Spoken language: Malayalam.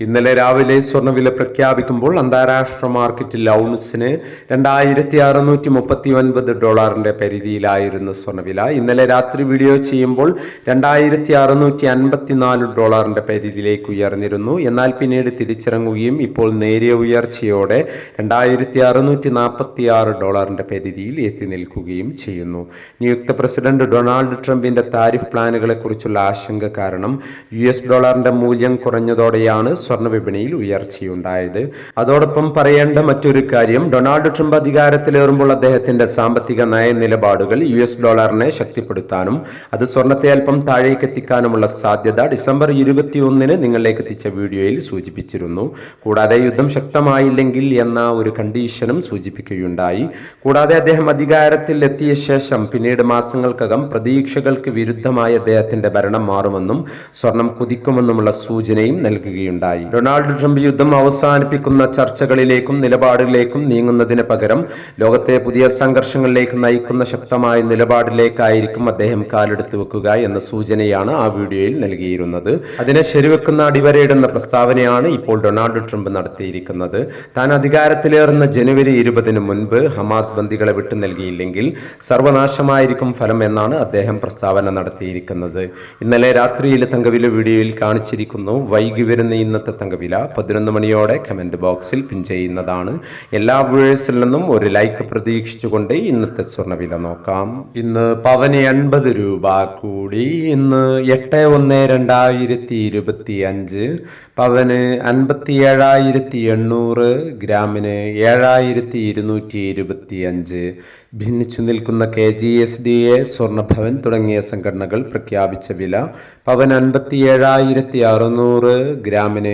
ഇന്നലെ രാവിലെ സ്വർണവില പ്രഖ്യാപിക്കുമ്പോൾ അന്താരാഷ്ട്ര മാർക്കറ്റിൽ ഔൺസിന് രണ്ടായിരത്തി അറുന്നൂറ്റി മുപ്പത്തി ഒൻപത് ഡോളറിന്റെ പരിധിയിലായിരുന്നു സ്വർണവില ഇന്നലെ രാത്രി വീഡിയോ ചെയ്യുമ്പോൾ രണ്ടായിരത്തി അറുന്നൂറ്റി അൻപത്തിനാല് ഡോളറിന്റെ പരിധിയിലേക്ക് ഉയർന്നിരുന്നു. എന്നാൽ പിന്നീട് തിരിച്ചിറങ്ങുകയും ഇപ്പോൾ നേരിയ ഉയർച്ചയോടെ രണ്ടായിരത്തി അറുന്നൂറ്റി നാൽപ്പത്തി ആറ് ഡോളറിന്റെ പരിധിയിൽ എത്തി നിൽക്കുകയും ചെയ്യുന്നു. നിയുക്ത പ്രസിഡന്റ് ഡൊണാൾഡ് ട്രംപിന്റെ താരിഫ് പ്ലാനുകളെ കുറിച്ചുള്ള ആശങ്ക കാരണം യു എസ് ഡോളറിന്റെ മൂല്യം കുറഞ്ഞതോടെയാണ് സ്വർണ വിപണിയിൽ ഉയർച്ചയുണ്ടായത്. അതോടൊപ്പം പറയേണ്ട മറ്റൊരു കാര്യം ഡൊണാൾഡ് ട്രംപ് അധികാരത്തിലേറുമ്പോൾ അദ്ദേഹത്തിന്റെ സാമ്പത്തിക നയ നിലപാടുകൾ യു എസ് ഡോളറിനെ ശക്തിപ്പെടുത്താനും അത് സ്വർണത്തെ അല്പം താഴേക്ക് എത്തിക്കാനുമുള്ള സാധ്യത ഡിസംബർ ഇരുപത്തിയൊന്നിന് നിങ്ങളിലേക്ക് എത്തിച്ച വീഡിയോയിൽ സൂചിപ്പിച്ചിരുന്നു. കൂടാതെ യുദ്ധം ശക്തമായില്ലെങ്കിൽ എന്ന ഒരു കണ്ടീഷനും സൂചിപ്പിക്കുകയുണ്ടായി. കൂടാതെ അദ്ദേഹം അധികാരത്തിൽ എത്തിയ ശേഷം പിന്നീട് മാസങ്ങൾക്കകം പ്രതീക്ഷകൾക്ക് വിരുദ്ധമായി അദ്ദേഹത്തിന്റെ ഭരണം മാറുമെന്നും സ്വർണം കുതിക്കുമെന്നുമുള്ള സൂചനയും നൽകുകയുണ്ടായി. ഡൊണാൾഡ് ട്രംപ് യുദ്ധം അവസാനിപ്പിക്കുന്ന ചർച്ചകളിലേക്കും നിലപാടുകളിലേക്കും നീങ്ങുന്നതിന് പകരം ലോകത്തെ പുതിയ സംഘർഷങ്ങളിലേക്ക് നയിക്കുന്ന ശക്തമായ നിലപാടിലേക്കായിരിക്കും അദ്ദേഹം കാലെടുത്തു വെക്കുക എന്ന സൂചനയാണ് ആ വീഡിയോയിൽ നൽകിയിരുന്നത്. അതിനെ ശരിവെക്കുന്ന അടിവരയിടുന്ന പ്രസ്താവനയാണ് ഇപ്പോൾ ഡൊണാൾഡ് ട്രംപ് നടത്തിയിരിക്കുന്നത്. താൻ അധികാരത്തിലേറുന്ന ജനുവരി ഇരുപതിന് മുൻപ് ഹമാസ് ബന്ദികളെ വിട്ടു നൽകിയില്ലെങ്കിൽ സർവനാശമായിരിക്കും ഫലം എന്നാണ് അദ്ദേഹം പ്രസ്താവന നടത്തിയിരിക്കുന്നത്. ഇന്നലെ രാത്രിയിൽ തങ്കവിലെ വീഡിയോയിൽ കാണിച്ചിരിക്കുന്നു വൈകി വരുന്ന തങ്കവില പതിനൊന്ന് മണിയോടെ കമന്റ് ബോക്സിൽ പിൻ ചെയ്യുന്നതാണ്. എല്ലാ വ്യൂഴേഴ്സിൽ നിന്നും ഒരു ലൈക്ക് പ്രതീക്ഷിച്ചുകൊണ്ട് ഇന്നത്തെ സ്വർണവില നോക്കാം. ഇന്ന് പവന് എൺപത് രൂപ കൂടി. ഇന്ന് എട്ട് ഒന്ന് രണ്ടായിരത്തി ഇരുപത്തി അഞ്ച് പവന് അൻപത്തി ഏഴായിരത്തി എണ്ണൂറ് ഗ്രാമിന് ഏഴായിരത്തി ഇരുന്നൂറ്റി ഇരുപത്തി അഞ്ച് ഭിന്നിച്ചു നിൽക്കുന്ന K G S D A സ്വർണഭവൻ തുടങ്ങിയ സംഘടനകൾ പ്രഖ്യാപിച്ച വില പവൻ അൻപത്തി ഏഴായിരത്തി അറുന്നൂറ് ഗ്രാമിന്